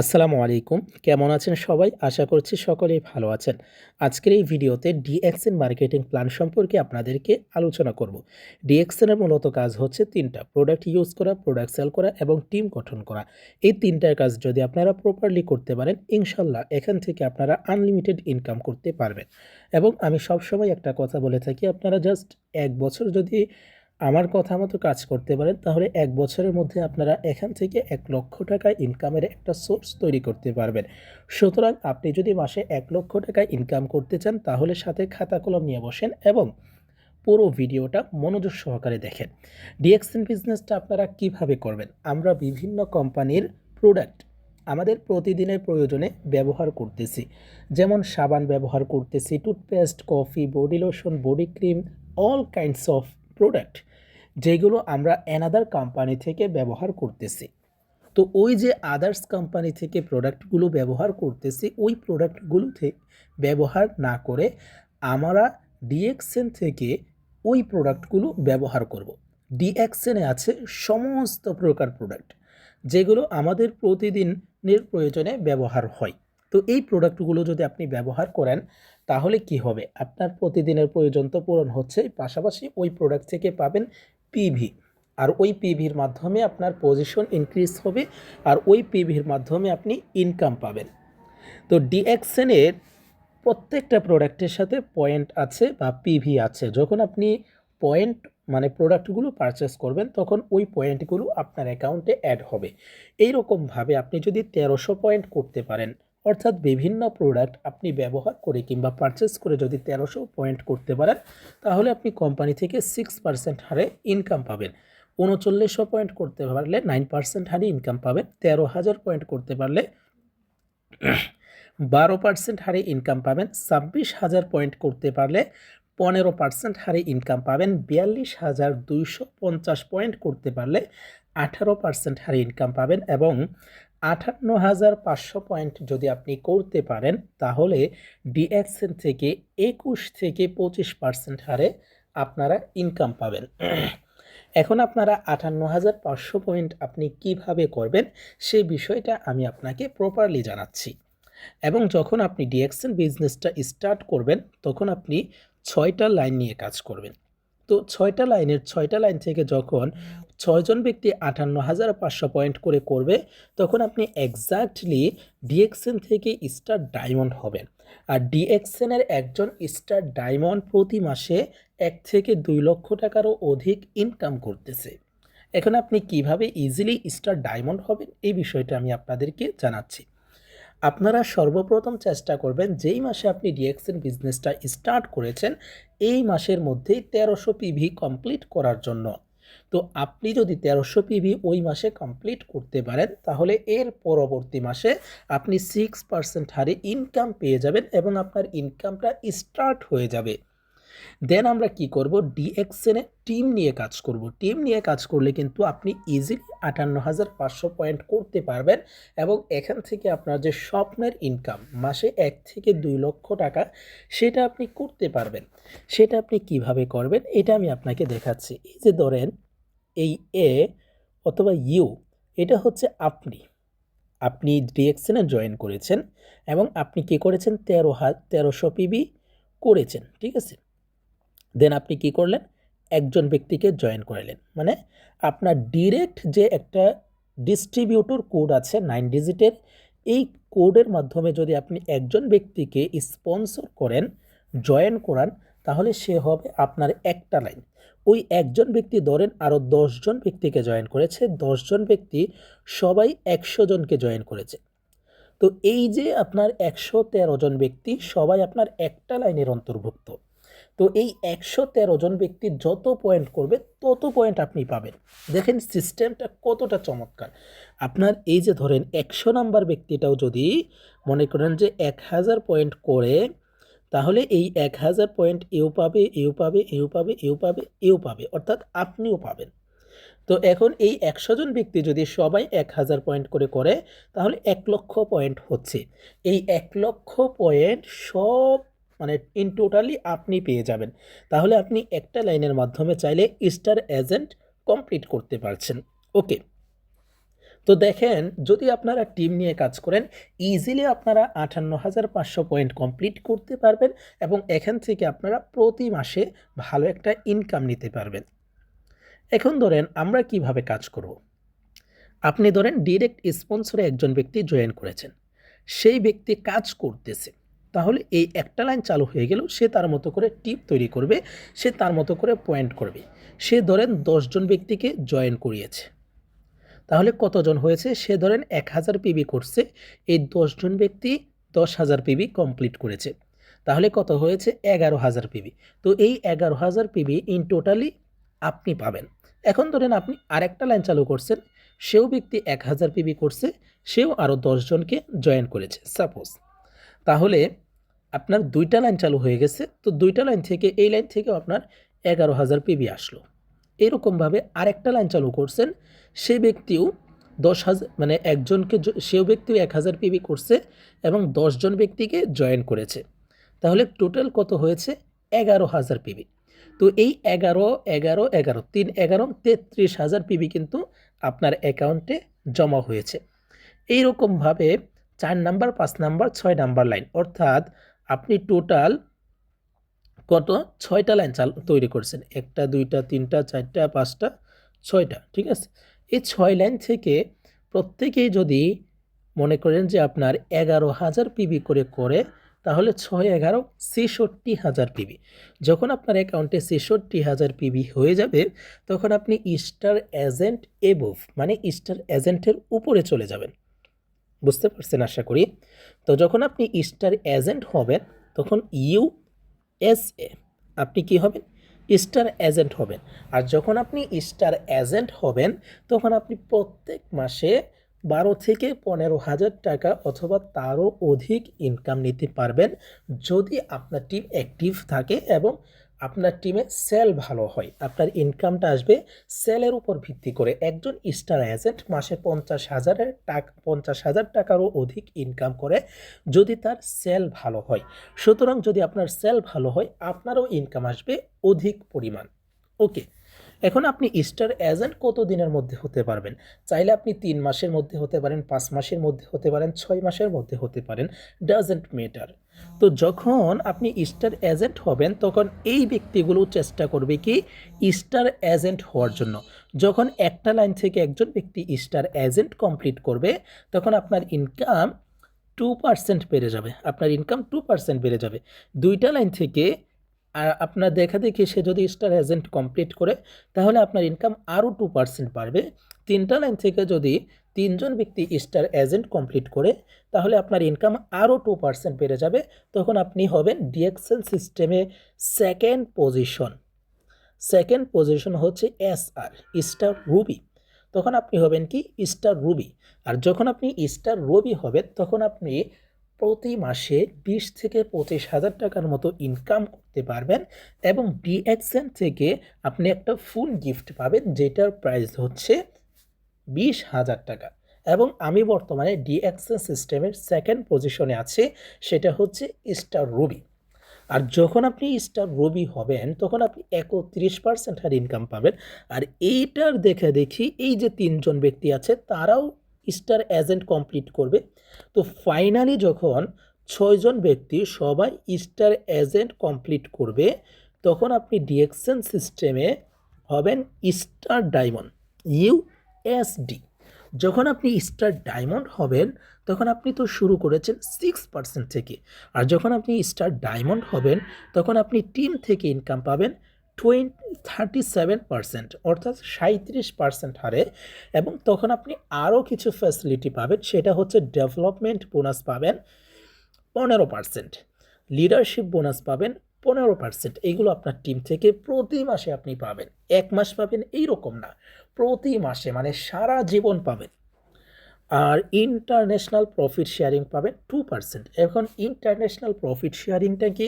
আসসালামু আলাইকুম। কেমন আছেন সবাই? আশা করছি সকলেই ভালো আছেন। আজকের এই ভিডিওতে ডিএক্সএন মার্কেটিং প্ল্যান সম্পর্কে আপনাদেরকে আলোচনা করব। ডিএক্সএনের মূলত কাজ হচ্ছে তিনটা প্রোডাক্ট ইউজ করা প্রোডাক্ট সেল করা এবং টিম গঠন করা। এই তিনটার কাজ যদি আপনারা প্রপারলি করতে পারেন ইনশাল্লাহ এখান থেকে আপনারা আনলিমিটেড ইনকাম করতে পারবেন। এবং আমি সবসময় একটা কথা বলে থাকি, আপনারা জাস্ট এক বছর যদি আমার কথা মতো কাজ করতে পারেন, তাহলে এক বছরের মধ্যে আপনারা এখান থেকে এক লক্ষ টাকা ইনকামের একটা সোর্স তৈরি করতে পারবেন। সুতরাং আপনি যদি মাসে এক লক্ষ টাকা ইনকাম করতে চান, তাহলে সাথে খাতা কলম নিয়ে বসেন এবং পুরো ভিডিওটা মনোযোগ সহকারে দেখেন। ডিএক্সএন বিজনেসটা আপনারা কীভাবে করবেন? আমরা বিভিন্ন কোম্পানির প্রোডাক্ট আমাদের প্রতিদিনের প্রয়োজনে ব্যবহার করতেছি। যেমন সাবান ব্যবহার করতেছি toothpaste coffee body lotion body cream all kinds of product যেগুলো আমরা অ্যানাদার কোম্পানি থেকে ব্যবহার করতেছি। তো ওই যে আদার্স কোম্পানি থেকে প্রোডাক্টগুলো ব্যবহার করতেছি, ওই প্রোডাক্টগুলোতে ব্যবহার না করে আমরা ডিএক্সএন থেকে ওই প্রোডাক্টগুলো ব্যবহার করব। ডিএক্সএনে আছে সমস্ত প্রকার প্রোডাক্ট যেগুলো আমাদের প্রতিদিনের প্রয়োজনে ব্যবহার হয়। তো এই প্রোডাক্টগুলো যদি আপনি ব্যবহার করেন, তাহলে কি হবে? আপনার প্রতিদিনের প্রয়োজন তো পূরণ হচ্ছে পাশাপাশি ওই প্রোডাক্ট থেকে পাবেন পিভি আর ওই পিভির মাধ্যমে আপনার পজিশন ইনক্রিজ হবে আর ওই পিভির মাধ্যমে আপনি ইনকাম পাবেন। তো ডিএক্সএনের প্রত্যেকটা প্রোডাক্টের সাথে পয়েন্ট আছে বা পিভি আছে। যখন আপনি পয়েন্ট মানে প্রোডাক্টগুলো পারচেস করবেন, তখন ওই পয়েন্টগুলো আপনার অ্যাকাউন্টে অ্যাড হবে। এই রকমভাবে আপনি যদি তেরোশো পয়েন্ট করতে পারেন অর্থাৎ বিভিন্ন প্রোডাক্ট আপনি ব্যবহার করে কিংবা পারচেস করে যদি তেরোশো পয়েন্ট করতে পারেন, তাহলে আপনি কোম্পানি থেকে সিক্স পার্সেন্ট হারে ইনকাম পাবেন। উনচল্লিশশো পয়েন্ট করতে পারলে নাইন পার্সেন্ট হারে ইনকাম পাবেন। তেরো হাজার পয়েন্ট করতে পারলে বারো পার্সেন্ট হারে ইনকাম পাবেন। ছাব্বিশ হাজার পয়েন্ট করতে পারলে পনেরো পার্সেন্ট হারে ইনকাম পাবেন। বিয়াল্লিশ হাজার দুইশো পঞ্চাশ পয়েন্ট করতে পারলে আঠারো পার্সেন্ট হারে ইনকাম পাবেন এবং আটান্ন হাজার পাঁচশো পয়েন্ট যদি আপনি করতে পারেন, তাহলে ডিএক্সএন থেকে একুশ থেকে পঁচিশ পার্সেন্ট হারে আপনারা ইনকাম পাবেন। এখন আপনারা আটান্ন হাজার পাঁচশো পয়েন্ট আপনি কীভাবে করবেন সেই বিষয়টা আমি আপনাকে প্রপারলি জানাচ্ছি। এবং যখন আপনি ডিএক্সএন বিজনেসটা স্টার্ট করবেন, তখন আপনি ছয়টা লাইন নিয়ে কাজ করবেন। তো ছয়টা লাইনের ছয়টা লাইন থেকে যখন ছয়জন ব্যক্তি আটান্ন হাজার পাঁচশো পয়েন্ট করে করবে, তখন আপনি এক্স্যাক্টলি ডিএক্সএন থেকে স্টার ডায়মন্ড হবেন। আর ডিএক্সএনের একজন স্টার ডায়মন্ড প্রতি মাসে এক থেকে দুই লক্ষ টাকারও অধিক ইনকাম করতেছে। এখন আপনি কীভাবে ইজিলি স্টার ডায়মন্ড হবেন, এই বিষয়টা আমি আপনাদেরকে জানাচ্ছি। আপনারা সর্বপ্রথম চেষ্টা করবেন, যেই মাসে আপনি ডিএক্সএন বিজনেসটা স্টার্ট করেছেন, এই মাসের মধ্যেই তেরোশো পিভি কমপ্লিট করার জন্য। তো আপনি যদি তেরোশো পিভি ওই মাসে কমপ্লিট করতে পারেন, তাহলে এর পরবর্তী মাসে আপনি সিক্স পার্সেন্ট হারে ইনকাম পেয়ে যাবেন এবং আপনার ইনকামটা স্টার্ট হয়ে যাবে। দেন আমরা কি করব? ডিএক্সএনে টিম নিয়ে কাজ করব। টিম নিয়ে কাজ করলে কিন্তু আপনি ইজিলি আটান্ন হাজার পাঁচশো পয়েন্ট করতে পারবেন এবং এখান থেকে আপনার যে স্বপ্নের ইনকাম মাসে এক থেকে দুই লক্ষ টাকা, সেটা আপনি করতে পারবেন। সেটা আপনি কীভাবে করবেন? এটা আমি আপনাকে দেখাচ্ছি। এই যে ধরেন এই এ অথবা ইউ এটা হচ্ছে আপনি। আপনি ডিএক্সএনে জয়েন করেছেন এবং আপনি কি করেছেন? তেরো হাজার তেরোশো পিবি করেছেন, ঠিক আছে? দেন আপনি কি করলেন? একজন ব্যক্তিকে জয়েন করালেন। মানে আপনার ডিরেক্ট যে একটা ডিস্ট্রিবিউটর কোড আছে নাইন ডিজিটের এই কোডের মাধ্যমে যদি আপনি একজন ব্যক্তিকে স্পন্সর করেন জয়েন করান তাহলে সে হবে আপনার একটা লাইন। ওই একজন ব্যক্তি ধরেন আরও দশজন ব্যক্তিকে জয়েন করেছে, দশজন ব্যক্তি সবাই একশো জনকে জয়েন করেছে। তো এই যে আপনার একশো তেরো জন ব্যক্তি, সবাই আপনার একটা লাইনের অন্তর্ভুক্ত। তো এই একশো তেরো জন ব্যক্তি যত পয়েন্ট করবে, তত পয়েন্ট আপনি পাবেন। দেখেন সিস্টেমটা কতটা চমৎকার। আপনার এই যে ধরেন একশো নাম্বার ব্যক্তিটাও যদি মনে করেন যে এক হাজার পয়েন্ট করে তাহলে এই এক হাজার পয়েন্ট এও পাবে এও পাবে এও পাবে এও পাবে এও পাবে, অর্থাৎ আপনিও পাবেন। তো এখন এই একশো জন ব্যক্তি যদি সবাই এক হাজার পয়েন্ট করে করে, তাহলে এক লক্ষ পয়েন্ট হচ্ছে। এই এক লক্ষ পয়েন্ট সব মানে ইন টোটালি আপনি পেয়ে যাবেন। তাহলে আপনি একটা লাইনের মাধ্যমে চাইলে স্টার এজেন্ট কমপ্লিট করতে পারছেন। ওকে তো দেখেন, যদি আপনারা টিম নিয়ে কাজ করেন ইজিলি আপনারা আটান্ন হাজার পাঁচশো পয়েন্ট কমপ্লিট করতে পারবেন এবং এখান থেকে আপনারা প্রতি মাসে ভালো একটা ইনকাম নিতে পারবেন। এখন ধরেন আমরা কীভাবে কাজ করব? আপনি ধরেন ডিরেক্ট স্পন্সরে একজন ব্যক্তি জয়েন করেছেন। সেই ব্যক্তি কাজ করতেছে। তাহলে এই একটা লাইন চালু হয়ে গেল, সে তার মতো করে টিপ তৈরি করবে, সে তার মতো করে পয়েন্ট করবে। সে ধরেন দশজন ব্যক্তিকে জয়েন করিয়েছে। তাহলে কতজন হয়েছে? সে ধরেন এক হাজার পিবি করছে, এই দশজন ব্যক্তি দশ হাজার পিবি কমপ্লিট করেছে। তাহলে কত হয়েছে? এগারো হাজার পিবি। তো এই এগারো হাজার পিবি ইন টোটালি আপনি পাবেন। এখন ধরেন আপনি আরেকটা লাইন চালু করছেন, সেও ব্যক্তি এক হাজার পিবি করছে, সেও আরও দশজনকে জয়েন করেছে সাপোজ তাহলে আপনার দুইটা লাইন চালু হয়ে গেছে, তো দুইটা লাইন থেকে, এই লাইন থেকেও আপনার এগারো হাজার পিবি আসলো। এরকমভাবে আরেকটা লাইন চালু করছেন সে ব্যক্তিও দশ হাজার মানে একজনকে সেও ব্যক্তিও এক হাজার পিবি করছে এবং দশজন ব্যক্তিকে জয়েন করেছে। তাহলে টোটাল কত হয়েছে? এগারো হাজার পিবি। তো এই এগারো এগারো এগারো, তিন, এগারো, তেত্রিশ হাজার পিবি কিন্তু আপনার অ্যাকাউন্টে জমা হয়েছে। এইরকমভাবে চার নাম্বার, পাঁচ নাম্বার, ছয় নাম্বার লাইন, অর্থাৎ আপনি টোটাল কত? ছয়টা লাইন চাল, তৈরি করছেন। একটা, দুইটা, তিনটা, চারটা, পাঁচটা, ছয়টা, ঠিক আছে? এই ছয় লাইন থেকে প্রত্যেকেই যদি মনে করেন যে আপনার এগারো হাজার পিবি করে করে, তাহলে ছয় এগারো ছেষট্টি হাজার পিবি যখন আপনার অ্যাকাউন্টে ছেষট্টি হাজার পিবি হয়ে যাবে, তখন আপনি স্টার এজেন্ট এবভ মানে স্টার এজেন্টের উপরে চলে যাবেন। বুঝতে পারছেন আশা করি? তো যখন আপনি স্টার এজেন্ট হবেন, তখন ইউ এস এ আপনি কি হবেন? স্টার এজেন্ট হবেন। আর যখন আপনি স্টার এজেন্ট হবেন, তখন আপনি প্রত্যেক মাসে বারো থেকে পনেরো হাজার টাকা অথবা তারও অধিক ইনকাম নিতে পারবেন যদি আপনার টিম অ্যাক্টিভ থাকে এবং আপনার টিমে সেল ভালো হয়, আপনার ইনকামটা আসবে সেলের উপর ভিত্তি করে। একজন স্টার এজেন্ট মাসে পঞ্চাশ হাজারের টাকা, পঞ্চাশ হাজার টাকারও অধিক ইনকাম করে যদি তার সেল ভালো হয়। সুতরাং যদি আপনার সেল ভালো হয়, আপনারও ইনকাম আসবে অধিক পরিমাণ। ওকে এখন আপনি স্টার এজেন্ট কত দিনের মধ্যে হতে পারবেন? চাইলে আপনি তিন মাসের মধ্যে হতে পারেন, পাঁচ মাসের মধ্যে হতে পারেন, ছয় মাসের মধ্যে হতে পারেন ডাজেন্ট ম্যাটার তো যখন আপনি স্টার এজেন্ট হবেন, তখন এই ব্যক্তিগুলো চেষ্টা করবে কি? স্টার এজেন্ট হওয়ার জন্য। যখন একটা লাইন থেকে একজন ব্যক্তি স্টার এজেন্ট কমপ্লিট করবে, তখন আপনার ইনকাম টু পার্সেন্ট বেড়ে যাবে। আপনার ইনকাম টু পার্সেন্ট বেড়ে যাবে। দুইটা লাইন থেকে আর আপনার দেখা দেখি সে যদি স্টার এজেন্ট কমপ্লিট করে, তাহলে আপনার ইনকাম আরও টু পার্সেন্ট বাড়বে। তিনটা লাইন থেকে যদি তিনজন ব্যক্তি স্টার এজেন্ট কমপ্লিট করে, তাহলে আপনার ইনকাম আরও টু পার্সেন্ট বেড়ে যাবে। তখন আপনি হবেন ডিএক্সেল সিস্টেমে সেকেন্ড পজিশন সেকেন্ড পজিশন হচ্ছে এস আর স্টার রুবি তখন আপনি হবেন কি? স্টার রুবি আর যখন আপনি স্টার রবি হবেন, তখন আপনি প্রতি মাসে বিশ থেকে পঁচিশ হাজার টাকার মতো ইনকাম করতে পারবেন এবং ডিএক্সএন থেকে আপনি একটা ফুল গিফট পাবেন, যেটার প্রাইস হচ্ছে বিশ হাজার টাকা। এবং আমি বর্তমানে ডিএক্সএন সিস্টেমের সেকেন্ড পজিশনে আছি, সেটা হচ্ছে স্টার রবি আর যখন আপনি স্টার রবি হবেন, তখন আপনি একত্রিশ পার্সেন্ট হার ইনকাম পাবেন। আর এইটার দেখে দেখি, এই যে তিনজন ব্যক্তি আছে, তারাও স্টার এজেন্ট কমপ্লিট করবে। তো ফাইনালি যখন ছয়জন ব্যক্তি সবাই স্টার এজেন্ট কমপ্লিট করবে, তখন আপনি ডিএক্সএন সিস্টেমে হবেন স্টার ডায়মন্ড ইউএসডি যখন আপনি স্টার ডায়মন্ড হবেন, তখন আপনি তো শুরু করেছেন সিক্স পার্সেন্ট থেকে। আর যখন আপনি স্টার ডায়মন্ড হবেন, তখন আপনি টিম থেকে ইনকাম পাবেন টোয়েন্টি থার্টি সেভেন পার্সেন্ট অর্থাৎ সাঁত্রিশ পার্সেন্ট হারে, এবং তখন আপনি আরও কিছু ফ্যাসিলিটি পাবেন, সেটা হচ্ছে ডেভেলপমেন্ট বোনাস পাবেন পনেরো পার্সেন্ট লিডারশিপ বোনাস পাবেন পনেরো পার্সেন্ট এইগুলো আপনার টিম থেকে প্রতি মাসে আপনি পাবেন। এক মাস পাবেন এইরকম না, প্রতি মাসে মানে সারা জীবন পাবেন। আর ইন্টারন্যাশনাল প্রফিট শেয়ারিং পাবেন টু পার্সেন্ট এখন ইন্টারন্যাশনাল প্রফিট শেয়ারিংটা কি?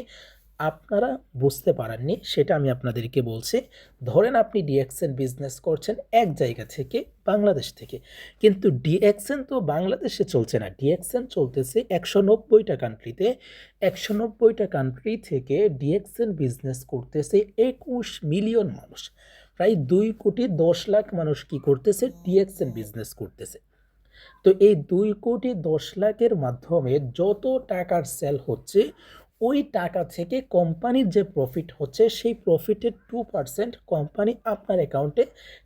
আপনারা বুঝতে পারেননি, সেটা আমি আপনাদেরকে বলছি। ধরেন আপনি ডিএক্সএন বিজনেস করছেন এক জায়গা থেকে বাংলাদেশ থেকে। কিন্তু ডিএক্সএন তো বাংলাদেশে চলছে না। ডিএক্সএন চলতেছে একশো নব্বইটা কান্ট্রিতে একশো নব্বইটা কান্ট্রি থেকে ডিএক্সএন বিজনেস করতেছে একুশ মিলিয়ন মানুষ। প্রায় দুই কোটি দশ লাখ মানুষ কি করতেছে? ডিএক্সএন বিজনেস করতেছে। তো এই দুই কোটি দশ লাখের মাধ্যমে যত টাকার সেল হচ্ছে ওই টাকা থেকে কোম্পানির যে প্রফিট হচ্ছে, সেই প্রফিটের টু পার্সেন্ট কোম্পানি আপনার অ্যাকাউন্টে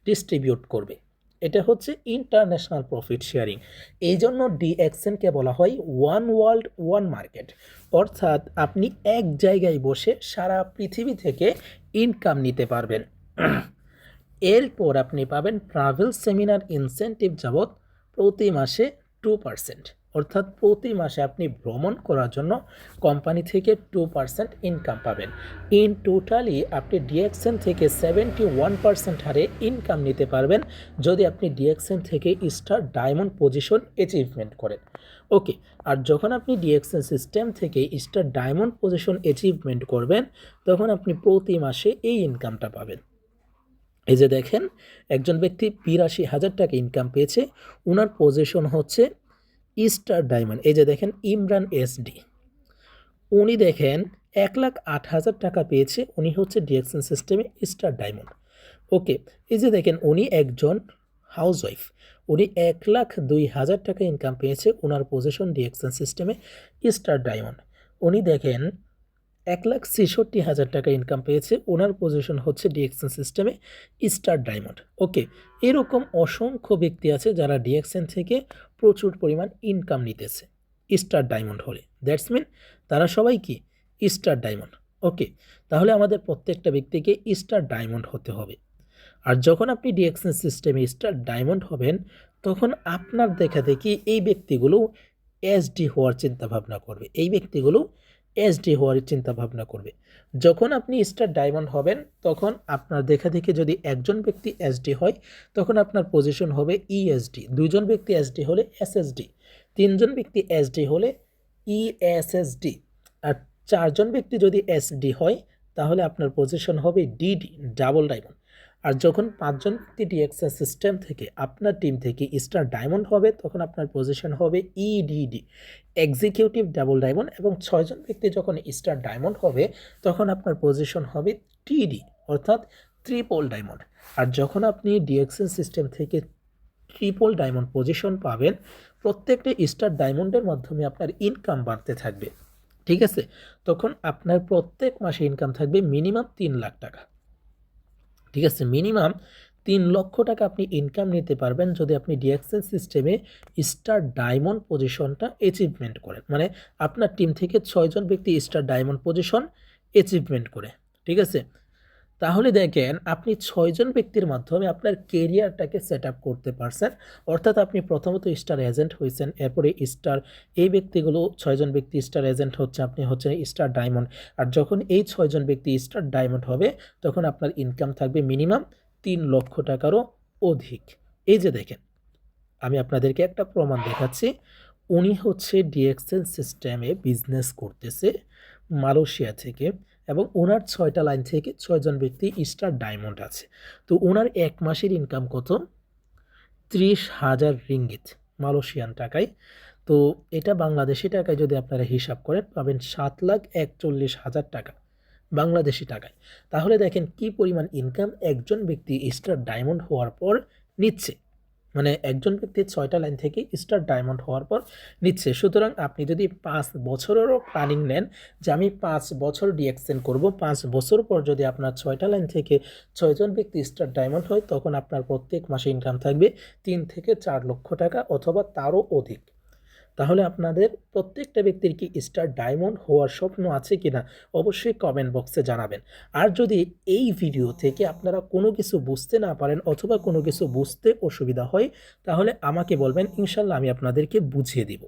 ডিস্ট্রিবিউট করবে। এটা হচ্ছে ইন্টারন্যাশনাল প্রফিট শেয়ারিং এই জন্য ডিএক্সএনকে বলা হয় ওয়ান ওয়ার্ল্ড ওয়ান মার্কেট অর্থাৎ আপনি এক জায়গায় বসে সারা পৃথিবী থেকে ইনকাম নিতে পারবেন। এরপর আপনি পাবেন ট্রাভেল সেমিনার ইনসেন্টিভ যাবৎ প্রতি মাসে টু পার্সেন্ট অর্থাৎ প্রতি মাসে আপনি ভ্রমণ করার জন্য কোম্পানি থেকে টু পার্সেন্ট ইনকাম পাবেন। ইন টোটালি আপনি ডিএক্সএন থেকে সেভেন্টি ওয়ান পার্সেন্ট হারে ইনকাম নিতে পারবেন যদি আপনি ডিএক্সএন থেকে স্টার ডায়মন্ড পজিশন অ্যাচিভমেন্ট করেন। ওকে আর যখন আপনি ডিএক্সএন সিস্টেম থেকে স্টার ডায়মন্ড পজিশন অ্যাচিভমেন্ট করবেন, তখন আপনি প্রতি মাসে এই ইনকামটা পাবেন। এই যে দেখেন, একজন ব্যক্তি বিরাশি হাজার টাকা ইনকাম পেয়েছে ওনার পজিশন হচ্ছে স্টার ডায়মন্ড, এই যে দেখেন ইমরান এসডি উনি দেখেন এক লাখ আট হাজার টাকা পেয়েছে, উনি হচ্ছে ডিএকশন সিস্টেমে স্টার ডায়মন্ড। ওকে, এই যে দেখেন উনি একজন হাউসওয়াইফ, উনি এক লাখ দুই হাজার টাকা ইনকাম পেয়েছে ওনার পজিশন ডিএকশন সিস্টেমে স্টার ডায়মন্ড। উনি দেখেন এক লাখ ছেষট্টি হাজার টাকা ইনকাম পেয়েছে। ওনার পজিশন হচ্ছে ডিএক্সএন সিস্টেমে স্টার ডায়মন্ড ওকে এরকম অসংখ্য ব্যক্তি আছে যারা ডিএক্সএন থেকে প্রচুর পরিমাণ ইনকাম নিতেছে স্টার ডায়মন্ড হলে। দ্যাটস মিন তারা সবাই কি? স্টার ডায়মন্ড ওকে তাহলে আমাদের প্রত্যেকটা ব্যক্তিকে স্টার ডায়মন্ড হতে হবে। আর যখন আপনি ডিএক্সএন সিস্টেমে স্টার ডায়মন্ড হবেন, তখন আপনার দেখা দেখি এই ব্যক্তিগুলো এসডি হওয়ার চিন্তা ভাবনা করবে। এই ব্যক্তিগুলো এসডি হওয়ার চিন্তা ভাবনা করবে। যখন আপনি স্টার ডায়মন্ড হবেন, তখন আপনার দেখা দেখে যদি একজন ব্যক্তি এসডি হয়, তখন আপনার পজিশন হবে ইএসডি দুইজন ব্যক্তি এসডি হলে এসএসডি তিনজন ব্যক্তি এসডি হলে ইএসএসডি আর চারজন ব্যক্তি যদি এসডি হয়, তাহলে আপনার পজিশন হবে ডিডি ডাবল ডায়মন্ড আর যখন পাঁচজন ব্যক্তি ডিএক্সএস সিস্টেম থেকে আপনার টিম থেকে স্টার ডায়মন্ড হবে, তখন আপনার পজিশন হবে ইডিডি এক্সিকিউটিভ ডাবল ডায়মন্ড এবং ছয়জন ব্যক্তি যখন স্টার ডায়মন্ড হবে, তখন আপনার পজিশন হবে টিডি অর্থাৎ ট্রিপল ডায়মন্ড আর যখন আপনি ডিএক্সএস সিস্টেম থেকে ট্রিপল ডায়মন্ড পজিশন পাবেন, প্রত্যেকটা স্টার ডায়মন্ডের মাধ্যমে আপনার ইনকাম বাড়তে থাকবে। ঠিক আছে? তখন আপনার প্রত্যেক মাসে ইনকাম থাকবে মিনিমাম তিন লাখ টাকা। ঠিক আছে? মিনিমাম তিন লক্ষ টাকা আপনি ইনকাম নিতে পারবেন যদি আপনি ডিএক্সএল সিস্টেমে স্টার ডায়মন্ড পজিশনটা অ্যাচিভমেন্ট করেন মানে আপনার টিম থেকে ছয়জন ব্যক্তি স্টার ডায়মন্ড পজিশন অ্যাচিভমেন্ট করে। ঠিক আছে? তাহলে দেখেন আপনি ছয়জন ব্যক্তির মাধ্যমে আপনার কেরিয়ারটাকে সেট আপ করতে পারছেন। অর্থাৎ আপনি প্রথমত স্টার এজেন্ট হয়েছেন, এরপরে স্টার এই ব্যক্তিগুলো ছয়জন ব্যক্তি স্টার এজেন্ট হচ্ছে, আপনি হচ্ছেন স্টার ডায়মন্ড। আর যখন এই ছয়জন ব্যক্তি স্টার ডায়মন্ড হবে, তখন আপনার ইনকাম থাকবে মিনিমাম তিন লক্ষ টাকারও অধিক। এই যে দেখেন, আমি আপনাদেরকে একটা প্রমাণ দেখাচ্ছি। উনি হচ্ছে ডিএক্সএল সিস্টেমে বিজনেস করতেছে মালয়েশিয়া থেকে। এবং ওনার ছয়টা লাইন থেকে ছয়জন ব্যক্তি স্টার ডায়মন্ড আছে। তো ওনার এক মাসের ইনকাম কত? ত্রিশ হাজার রিঙ্গিত মালয়েশিয়ান টাকায়। তো এটা বাংলাদেশি টাকায় যদি আপনারা হিসাব করেন, পাবেন সাত লাখ একচল্লিশ হাজার টাকা বাংলাদেশি টাকায়। তাহলে দেখেন কি পরিমাণ ইনকাম একজন ব্যক্তি স্টার ডায়মন্ড হওয়ার পর নিচ্ছে। মানে একজন ব্যক্তির ছয়টা লাইন থেকে স্টার ডায়মন্ড হওয়ার পর নিচ্ছে। সুতরাং আপনি যদি পাঁচ বছরেরও প্ল্যানিং নেন যে আমি পাঁচ বছর ডিএক্সেন করব, পাঁচ বছর পর যদি আপনার ছয়টা লাইন থেকে ছয়জন ব্যক্তি স্টার ডায়মন্ড হয়, তখন আপনার প্রত্যেক মাসে ইনকাম থাকবে তিন থেকে চার লক্ষ টাকা অথবা তারও অধিক। তাহলে আপনাদের প্রত্যেকটা ব্যক্তির কি স্টার ডায়মন্ড হওয়ার স্বপ্ন আছে কি না অবশ্যই কমেন্ট বক্সে জানাবেন। আর যদি এই ভিডিও থেকে আপনারা কোনো কিছু বুঝতে না পারেন অথবা কোনো কিছু বুঝতে অসুবিধা হয়, তাহলে আমাকে বলবেন, ইনশাল্লাহ আমি আপনাদেরকে বুঝিয়ে দিব।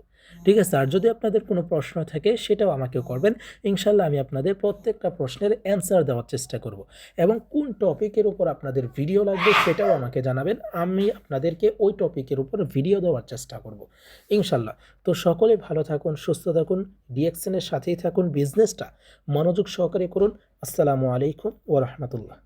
ঠিক আছে, আর যদি আপনাদের কোনো প্রশ্ন থাকে, সেটাও আমাকে করবেন। ইনশাল্লাহ আমি আপনাদের প্রত্যেকটা প্রশ্নের অ্যান্সার দেওয়ার চেষ্টা করব। এবং কোন টপিকের উপর আপনাদের ভিডিও লাগবে, সেটাও আমাকে জানাবেন। আমি আপনাদেরকে ওই টপিকের উপর ভিডিও দেওয়ার চেষ্টা করব। ইনশাল্লাহ তো সকলে ভালো থাকুন, সুস্থ থাকুন ডিএক্সএনের সাথেই থাকুন বিজনেসটা মনোযোগ সহকারে করুন। আসসালামু আলাইকুম ও রহমতুল্লাহ।